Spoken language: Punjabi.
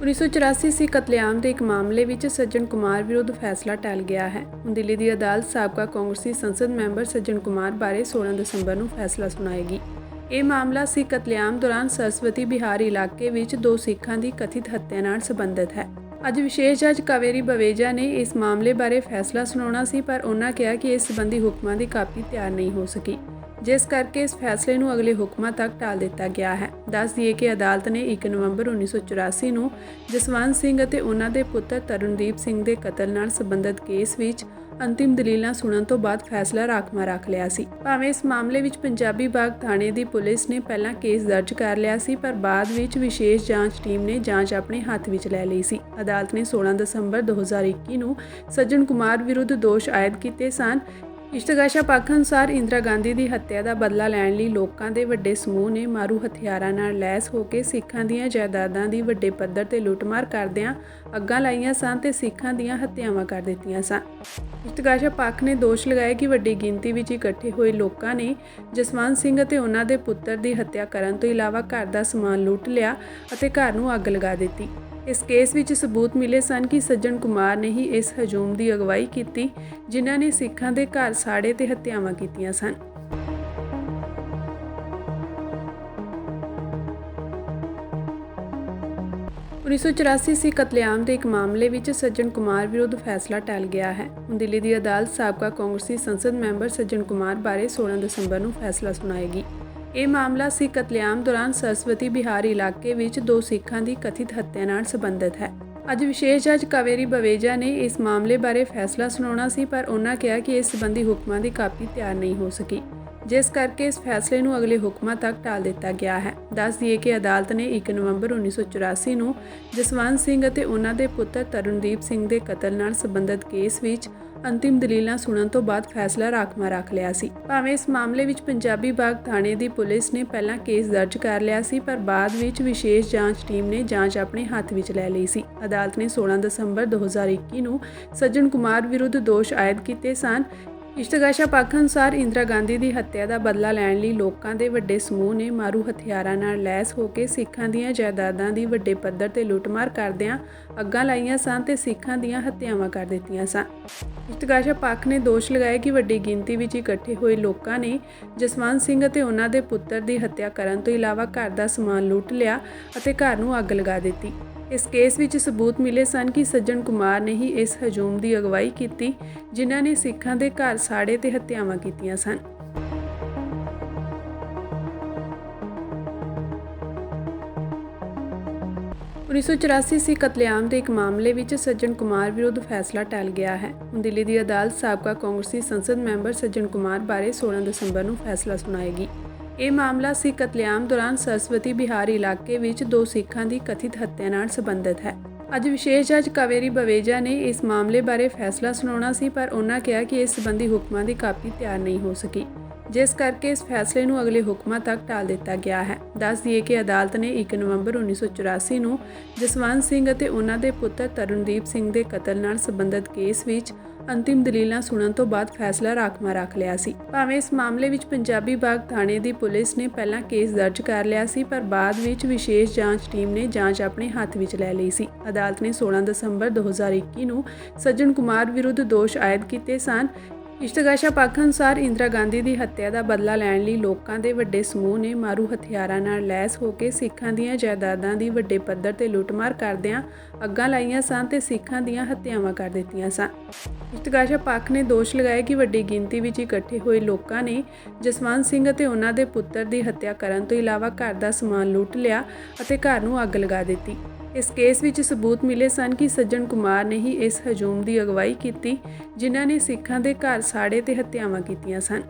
1984 ਸੀ ਕਤਲੇਆਮ ਦੇ ਇੱਕ ਮਾਮਲੇ ਵਿੱਚ ਸੱਜਣ ਕੁਮਾਰ ਵਿਰੁੱਧ ਫੈਸਲਾ ਟਲ ਗਿਆ ਹੈ। ਦਿੱਲੀ ਦੀ ਅਦਾਲਤ ਸਾਬਕਾ ਕਾਂਗਰਸੀ ਸੰਸਦ ਮੈਂਬਰ ਸੱਜਣ ਕੁਮਾਰ ਬਾਰੇ 16 ਦਸੰਬਰ ਨੂੰ ਫੈਸਲਾ ਸੁਣਾਏਗੀ। ਇਹ ਮਾਮਲਾ ਸਿੱਖ ਕਤਲੇਆਮ ਦੌਰਾਨ ਸਰਸਵਤੀ ਬਿਹਾਰ ਇਲਾਕੇ ਵਿੱਚ ਦੋ ਸਿੱਖਾਂ ਦੀ ਕਥਿਤ ਹੱਤਿਆ ਨਾਲ ਸੰਬੰਧਿਤ ਹੈ। ਅੱਜ ਵਿਸ਼ੇਸ਼ ਜੱਜ ਕਵੇਰੀ ਬਵੇਜਾ ਨੇ ਇਸ ਮਾਮਲੇ ਬਾਰੇ ਫੈਸਲਾ ਸੁਣਾਉਣਾ ਸੀ, ਪਰ ਉਹਨਾਂ ਕਿਹਾ ਕਿ ਇਸ ਸੰਬੰਧੀ ਹੁਕਮਾਂ ਦੀ ਕਾਪੀ ਤਿਆਰ ਨਹੀਂ ਹੋ ਸਕੀ। ਜਿਸ ਕਰਕੇ ਇਸ ਫੈਸਲੇ ਨੂੰ ਅਗਲੇ ਹੁਕਮਾਂ ਤੱਕ ਟਾਲ ਦਿੱਤਾ ਗਿਆ ਹੈ। ਦੱਸ ਦਈਏ ਕਿ ਅਦਾਲਤ ਨੇ 1 ਨਵੰਬਰ 1984 ਨੂੰ ਜਸਵੰਤ ਸਿੰਘ ਅਤੇ ਉਹਨਾਂ ਦੇ ਪੁੱਤਰ ਤਰਨਦੀਪ ਸਿੰਘ ਦੇ ਕਤਲ ਨਾਲ ਸੰਬੰਧਿਤ ਕੇਸ ਵਿੱਚ ਅੰਤਿਮ ਦਲੀਲਾਂ ਸੁਣਨ ਤੋਂ ਬਾਅਦ ਫੈਸਲਾ ਰਾਖਵਾਂ ਰੱਖ ਲਿਆ ਸੀ। ਭਾਵੇਂ ਇਸ ਮਾਮਲੇ ਵਿੱਚ ਪੰਜਾਬੀ ਬਾਗ ਥਾਣੇ ਦੀ ਪੁਲਿਸ ਨੇ ਪਹਿਲਾਂ ਕੇਸ ਦਰਜ ਕਰ ਲਿਆ ਸੀ, ਪਰ ਬਾਅਦ ਵਿੱਚ ਵਿਸ਼ੇਸ਼ ਜਾਂਚ ਟੀਮ ਨੇ ਜਾਂਚ ਆਪਣੇ ਹੱਥ ਵਿੱਚ ਲੈ ਲਈ ਸੀ। ਅਦਾਲਤ ਨੇ 16 ਦਸੰਬਰ 2021 ਨੂੰ ਸੱਜਣ ਕੁਮਾਰ ਵਿਰੁੱਧ ਦੋਸ਼ ਆਇਦ ਕੀਤੇ ਸਨ ਇਸ਼ਤਗਾਸ਼ਾ ਪੱਖ ਅਨੁਸਾਰ ਇੰਦਰਾ ਗਾਂਧੀ ਦੀ ਹੱਤਿਆ ਦਾ ਬਦਲਾ ਲੈਣ ਲਈ ਲੋਕਾਂ ਦੇ ਵੱਡੇ ਸਮੂਹ ਨੇ ਮਾਰੂ ਹਥਿਆਰਾਂ ਨਾਲ ਲੈਸ ਹੋ ਕੇ ਸਿੱਖਾਂ ਦੀਆਂ ਜਾਇਦਾਦਾਂ ਦੀ ਵੱਡੇ ਪੱਧਰ ਤੇ ਲੁੱਟਮਾਰ ਕਰਦਿਆਂ ਅੱਗਾਂ ਲਾਈਆਂ ਸਨ ਤੇ ਸਿੱਖਾਂ ਦੀਆਂ ਹੱਤਿਆਵਾਂ ਕਰ ਦਿੱਤੀਆਂ ਸਨ। ਇਸ਼ਤਗਾਸ਼ਾ ਪੱਖ ਨੇ ਦੋਸ਼ ਲਗਾਇਆ ਕਿ ਵੱਡੀ ਗਿਣਤੀ ਵਿੱਚ ਇਕੱਠੇ ਹੋਏ ਲੋਕਾਂ ਨੇ ਜਸਵੰਤ ਸਿੰਘ ਅਤੇ ਉਹਨਾਂ ਦੇ ਪੁੱਤਰ ਦੀ ਹੱਤਿਆ ਕਰਨ ਤੋਂ ਇਲਾਵਾ ਘਰ ਦਾ ਸਮਾਨ ਲੁੱਟ ਲਿਆ ਅਤੇ ਘਰ ਨੂੰ ਅੱਗ ਲਗਾ ਦਿੱਤੀ। ਇਸ ਕੇਸ ਵਿੱਚ ਸਬੂਤ ਮਿਲੇ ਸਨ ਕਿ ਸੱਜਣ ਕੁਮਾਰ ਨੇ ਹੀ ਇਸ ਹਜੂਮ ਦੀ ਅਗਵਾਈ ਕੀਤੀ, ਜਿਨ੍ਹਾਂ ਨੇ ਸਿੱਖਾਂ ਦੇ ਘਰ ਸਾੜੇ ਤੇ ਹੱਤਿਆਵਾਂ ਕੀਤੀਆਂ ਸਨ। ਉਨੀ ਸੌ ਚੁਰਾਸੀ ਸੀ ਕਤਲੇਆਮ ਦੇ ਇੱਕ ਮਾਮਲੇ ਵਿੱਚ ਸੱਜਣ ਕੁਮਾਰ ਵਿਰੁੱਧ ਫੈਸਲਾ ਟਲ ਗਿਆ ਹੈ। ਹੁਣ ਦਿੱਲੀ ਦੀ ਅਦਾਲਤ ਸਾਬਕਾ ਕਾਂਗਰਸੀ ਸੰਸਦ ਮੈਂਬਰ ਸੱਜਣ ਕੁਮਾਰ ਬਾਰੇ 16 ਦਸੰਬਰ ਨੂੰ ਫੈਸਲਾ ਸੁਣਾਏਗੀ। ਇਹ ਮਾਮਲਾ ਸੀ ਕਤਲੇਆਮ ਦੌਰਾਨ ਸਰਸਵਤੀ ਬਿਹਾਰ ਇਲਾਕੇ ਵਿੱਚ ਦੋ ਸਿੱਖਾਂ ਦੀ ਕਥਿਤ ਹੱਤਿਆ ਨਾਲ ਸੰਬੰਧਿਤ ਹੈ। ਅੱਜ ਵਿਸ਼ੇਸ਼ ਜੱਜ ਕਾਵੇਰੀ ਬਵੇਜਾ ਨੇ ਇਸ ਮਾਮਲੇ ਬਾਰੇ ਫੈਸਲਾ ਸੁਣਾਉਣਾ ਸੀ, ਪਰ ਉਹਨਾਂ ਕਿਹਾ ਕਿ ਇਸ ਸੰਬੰਧੀ ਹੁਕਮਾਂ ਦੀ ਕਾਪੀ ਤਿਆਰ ਨਹੀਂ ਹੋ ਸਕੀ। ਜਿਸ ਕਰਕੇ ਇਸ ਫੈਸਲੇ ਨੂੰ ਅਗਲੇ ਹੁਕਮਾਂ ਤੱਕ ਟਾਲ ਦਿੱਤਾ ਗਿਆ ਹੈ। ਦੱਸ ਦਈਏ ਕਿ ਅਦਾਲਤ ਨੇ 1 ਨਵੰਬਰ 1984 ਨੂੰ ਜਸਵੰਤ ਸਿੰਘ ਅਤੇ ਉਹਨਾਂ ਦੇ ਪੁੱਤਰ ਤਰਨਦੀਪ ਸਿੰਘ ਦੇ ਕਤਲ ਨਾਲ ਸੰਬੰਧਿਤ ਕੇਸ ਵਿੱਚ ਅੰਤਿਮ ਦਲੀਲਾਂ ਸੁਣਨ ਤੋਂ ਬਾਅਦ ਫੈਸਲਾ ਰਾਖਵਾਂ ਰੱਖ ਲਿਆ ਸੀ। ਭਾਵੇਂ ਇਸ ਮਾਮਲੇ ਵਿੱਚ ਪੰਜਾਬੀ ਬਾਗ ਥਾਣੇ ਦੀ ਪੁਲਿਸ ਨੇ ਪਹਿਲਾਂ ਕੇਸ ਦਰਜ ਕਰ ਲਿਆ ਸੀ, ਪਰ ਬਾਅਦ ਵਿੱਚ ਵਿਸ਼ੇਸ਼ ਜਾਂਚ ਟੀਮ ਨੇ ਜਾਂਚ ਆਪਣੇ ਹੱਥ ਵਿੱਚ ਲੈ ਲਈ ਸੀ। ਅਦਾਲਤ ਨੇ 16 ਦਸੰਬਰ 2021 ਨੂੰ ਸੱਜਣ ਕੁਮਾਰ ਵਿਰੁੱਧ ਦੋਸ਼ ਆਇਦ ਕੀਤੇ ਸਨ ਇਸ਼ਤਗਾਸ਼ਾ ਪੱਖ ਅਨੁਸਾਰ ਇੰਦਰਾ ਗਾਂਧੀ ਦੀ ਹੱਤਿਆ ਦਾ ਬਦਲਾ ਲੈਣ ਲਈ ਲੋਕਾਂ ਦੇ ਵੱਡੇ ਸਮੂਹ ਨੇ ਮਾਰੂ ਹਥਿਆਰਾਂ ਨਾਲ ਲੈਸ ਹੋ ਕੇ ਸਿੱਖਾਂ ਦੀਆਂ ਜਾਇਦਾਦਾਂ ਦੀ ਵੱਡੇ ਪੱਧਰ ਤੇ ਲੁੱਟਮਾਰ ਕਰਦਿਆਂ ਅੱਗਾਂ ਲਾਈਆਂ ਸਨ ਤੇ ਸਿੱਖਾਂ ਦੀਆਂ ਹੱਤਿਆਵਾਂ ਕਰ ਦਿੱਤੀਆਂ ਸਨ। ਇਸ਼ਤਗਾਸ਼ਾ ਪੱਖ ਨੇ ਦੋਸ਼ ਲਗਾਇਆ ਕਿ ਵੱਡੀ ਗਿਣਤੀ ਵਿੱਚ ਇਕੱਠੇ ਹੋਏ ਲੋਕਾਂ ਨੇ ਜਸਵੰਤ ਸਿੰਘ ਅਤੇ ਉਹਨਾਂ ਦੇ ਪੁੱਤਰ ਦੀ ਹੱਤਿਆ ਕਰਨ ਤੋਂ ਇਲਾਵਾ ਘਰ ਦਾ ਸਮਾਨ ਲੁੱਟ ਲਿਆ ਅਤੇ ਘਰ ਨੂੰ ਅੱਗ ਲਗਾ ਦਿੱਤੀ। ਇਸ ਕੇਸ ਵਿੱਚ ਸਬੂਤ ਮਿਲੇ ਸਨ ਕਿ ਸੱਜਣ ਕੁਮਾਰ ਨੇ ਹੀ ਇਸ ਹਜੂਮ ਦੀ ਅਗਵਾਈ ਕੀਤੀ, ਜਿਨ੍ਹਾਂ ਨੇ ਸਿੱਖਾਂ ਦੇ ਘਰ ਸਾੜੇ ਤੇ ਹੱਤਿਆਵਾਂ ਕੀਤੀਆਂ ਸਨ। ਉਨੀ ਸੌ ਚੁਰਾਸੀ ਸੀ ਕਤਲੇਆਮ ਦੇ ਇੱਕ ਮਾਮਲੇ ਵਿੱਚ ਸੱਜਣ ਕੁਮਾਰ ਵਿਰੁੱਧ ਫੈਸਲਾ ਟਲ ਗਿਆ ਹੈ। ਹੁਣ ਦਿੱਲੀ ਦੀ ਅਦਾਲਤ ਸਾਬਕਾ ਕਾਂਗਰਸੀ ਸੰਸਦ ਮੈਂਬਰ ਸੱਜਣ ਕੁਮਾਰ ਬਾਰੇ 16 ਦਸੰਬਰ ਨੂੰ ਫੈਸਲਾ ਸੁਣਾਏਗੀ। ਇਹ ਮਾਮਲਾ ਸੀ ਕਤਲੇਆਮ ਦੌਰਾਨ ਸਰਸਵਤੀ ਬਿਹਾਰ ਇਲਾਕੇ ਵਿੱਚ ਦੋ ਸਿੱਖਾਂ ਦੀ ਕਥਿਤ ਹੱਤਿਆ ਨਾਲ ਸੰਬੰਧਿਤ ਹੈ। ਅੱਜ ਵਿਸ਼ੇਸ਼ ਜੱਜ ਕਾਵੇਰੀ ਬਵੇਜਾ ਨੇ ਇਸ ਮਾਮਲੇ ਬਾਰੇ ਫੈਸਲਾ ਸੁਣਾਉਣਾ ਸੀ, ਪਰ ਉਹਨਾਂ ਕਿਹਾ ਕਿ ਇਸ ਸੰਬੰਧੀ ਹੁਕਮਾਂ ਦੀ ਕਾਪੀ ਤਿਆਰ ਨਹੀਂ ਹੋ ਸਕੀ। ਜਿਸ ਕਰਕੇ ਇਸ ਫੈਸਲੇ ਨੂੰ ਅਗਲੇ ਹੁਕਮਾਂ ਤੱਕ ਟਾਲ ਦਿੱਤਾ ਗਿਆ ਹੈ। ਦੱਸ ਦਈਏ ਕਿ ਅਦਾਲਤ ਨੇ 1 ਨਵੰਬਰ 1984 ਨੂੰ ਜਸਵੰਤ ਸਿੰਘ ਅਤੇ ਉਹਨਾਂ ਦੇ ਪੁੱਤਰ ਤਰਨਦੀਪ ਸਿੰਘ ਦੇ ਕਤਲ ਨਾਲ ਸੰਬੰਧਿਤ ਕੇਸ ਵਿੱਚ ਅੰਤਿਮ ਦਲੀਲਾਂ ਸੁਣਨ ਤੋਂ ਬਾਅਦ ਫੈਸਲਾ ਰਾਖਵਾਂ ਰੱਖ ਲਿਆ ਸੀ। ਭਾਵੇਂ ਇਸ ਮਾਮਲੇ ਵਿੱਚ ਪੰਜਾਬੀ ਬਾਗ ਥਾਣੇ ਦੀ ਪੁਲਿਸ ਨੇ ਪਹਿਲਾਂ ਕੇਸ ਦਰਜ ਕਰ ਲਿਆ ਸੀ, ਪਰ ਬਾਅਦ ਵਿੱਚ ਵਿਸ਼ੇਸ਼ ਜਾਂਚ ਟੀਮ ਨੇ ਜਾਂਚ ਆਪਣੇ ਹੱਥ ਵਿੱਚ ਲੈ ਲਈ ਸੀ। ਅਦਾਲਤ ਨੇ 16 ਦਸੰਬਰ 2021 ਨੂੰ ਸੱਜਣ ਕੁਮਾਰ ਵਿਰੁੱਧ ਦੋਸ਼ ਆਇਦ ਕੀਤੇ ਸਨ। ਇਸ਼ਤਗਾਸ਼ਾ ਪੱਖ ਅਨੁਸਾਰ ਇੰਦਰਾ ਗਾਂਧੀ ਦੀ ਹੱਤਿਆ ਦਾ ਬਦਲਾ ਲੈਣ ਲਈ ਲੋਕਾਂ ਦੇ ਵੱਡੇ ਸਮੂਹ ਨੇ ਮਾਰੂ ਹਥਿਆਰਾਂ ਨਾਲ ਲੈਸ ਹੋ ਕੇ ਸਿੱਖਾਂ ਦੀਆਂ ਜਾਇਦਾਦਾਂ ਦੀ ਵੱਡੇ ਪੱਧਰ ਤੇ ਲੁੱਟਮਾਰ ਕਰਦਿਆਂ ਅੱਗਾਂ ਲਾਈਆਂ ਸਨ ਤੇ ਸਿੱਖਾਂ ਦੀਆਂ ਹੱਤਿਆਵਾਂ ਕਰ ਦਿੱਤੀਆਂ ਸਨ ਇਸ਼ਤਗਾਸ਼ਾ ਪੱਖ ਨੇ ਦੋਸ਼ ਲਗਾਇਆ ਕਿ ਵੱਡੀ ਗਿਣਤੀ ਵਿੱਚ ਇਕੱਠੇ ਹੋਏ ਲੋਕਾਂ ਨੇ ਜਸਵੰਤ ਸਿੰਘ ਅਤੇ ਉਹਨਾਂ ਦੇ ਪੁੱਤਰ ਦੀ ਹੱਤਿਆ ਕਰਨ ਤੋਂ ਇਲਾਵਾ ਘਰ ਦਾ ਸਮਾਨ ਲੁੱਟ ਲਿਆ ਅਤੇ ਘਰ ਨੂੰ ਅੱਗ ਲਗਾ ਦਿੱਤੀ। ਇਸ ਕੇਸ ਵਿੱਚ ਸਬੂਤ ਮਿਲੇ ਸਨ ਕਿ ਸੱਜਣ ਕੁਮਾਰ ਨੇ ਹੀ ਇਸ ਹਜੂਮ ਦੀ ਅਗਵਾਈ ਕੀਤੀ, ਜਿਨ੍ਹਾਂ ਨੇ ਸਿੱਖਾਂ ਦੇ ਘਰ ਸਾੜੇ ਤੇ ਹੱਤਿਆਵਾਂ ਕੀਤੀਆਂ ਸਨ।